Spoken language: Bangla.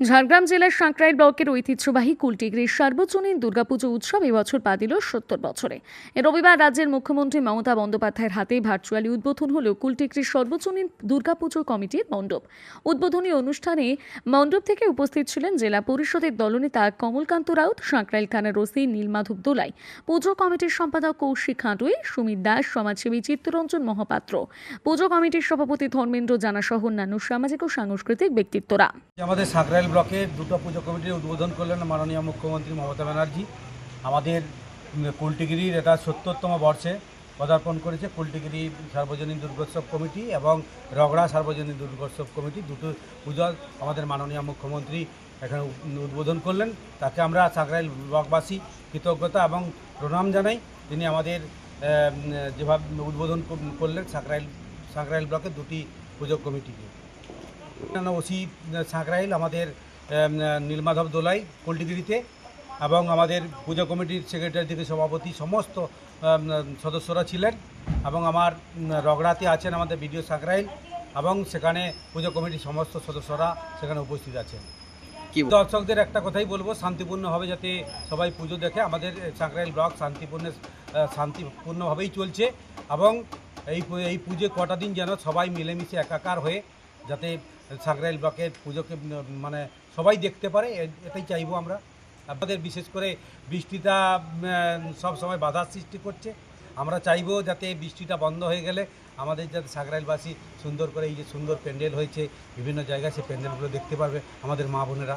ঝাড়গ্রাম জেলার সাঁকরাইল ব্লকের ঐতিহ্যবাহী কুলটিগ্রির সার্বজনীন দুর্গাপুজো উৎসব এবছর পা দিল সত্তর বছরে। রবিবার রাজ্যের মুখ্যমন্ত্রী মমতা বন্দ্যোপাধ্যায়ের হাতে ভার্চুয়ালি উদ্বোধন হল কুলটিগ্রির সর্বজনীন দুর্গাপুজো কমিটির মণ্ডপ। উদ্বোধনী অনুষ্ঠানে মণ্ডপ থেকে উপস্থিত ছিলেন জেলা পরিষদের দলনেতা কমলকান্ত রাউত সাঁকরাইল থানার ওসি নীলমাধব দোলাই, পুজো কমিটির সম্পাদক কৌশিক হাঁটুই, সুমিত দাস, সমাজসেবী চিত্তরঞ্জন মহাপাত্র। পুজো কমিটির সভাপতি ধর্মেন্দ্র জানাসহ অন্যান্য সামাজিক ও সাংস্কৃতিক ব্যক্তিত্বরা। আমাদের ব্লকে দুটো পুজো কমিটির উদ্বোধন করলেন মাননীয় মুখ্যমন্ত্রী মমতা ব্যানার্জি। আমাদের কুলটিগিরির এটা সত্তরতম বর্ষে পদার্পণ করেছে কুলটিগিরি সার্বজনীন দুর্গোৎসব কমিটি এবং রগড়া সার্বজনীন দুর্গোৎসব কমিটি। দুটো পুজো আমাদের মাননীয় মুখ্যমন্ত্রী এখানে উদ্বোধন করলেন। তাকে আমরা সাঁকরাইল ব্লকবাসী কৃতজ্ঞতা এবং প্রণাম জানাই। তিনি আমাদের যেভাবে উদ্বোধন করলেন সাঁকরাইল সাঁকরাইল ব্লকের দুটি পুজো কমিটিকে। ওসি সাঁকরাইল আমাদের আম, নীলমাধব দোলাই কোল্টিগিরিতে এবং আমাদের পুজো কমিটির সেক্রেটারি থেকে সভাপতি সমস্ত সদস্যরা ছিলেন এবং আমার রগড়াতে আছেন আমাদের বিডিও সাঁকরাইল এবং সেখানে পুজো কমিটির সমস্ত সদস্যরা সেখানে উপস্থিত আছেন। দর্শকদের একটা কথাই বলব শান্তিপূর্ণভাবে যাতে সবাই পুজো দেখে আমাদের সাঁকরাইল ব্লক শান্তিপূর্ণ শান্তিপূর্ণভাবেই চলছে এবং এই এই পুজো কটা দিন যেন সবাই মিলেমিশে একাকার হয়ে যাতে সাঁকরাইল ব্লকের পুজোকে মানে সবাই দেখতে পারে এটাই চাইব আমরা। আপনাদের বিশেষ করে বৃষ্টিটা সব সময় বাধার সৃষ্টি করছে। আমরা চাইব যাতে বৃষ্টিটা বন্ধ হয়ে গেলে আমাদের যাতে সাঁকরাইলবাসী সুন্দর করে এই যে সুন্দর প্যান্ডেল হয়েছে, বিভিন্ন জায়গায় সেই প্যান্ডেলগুলো দেখতে পারবে আমাদের মা বোনেরা।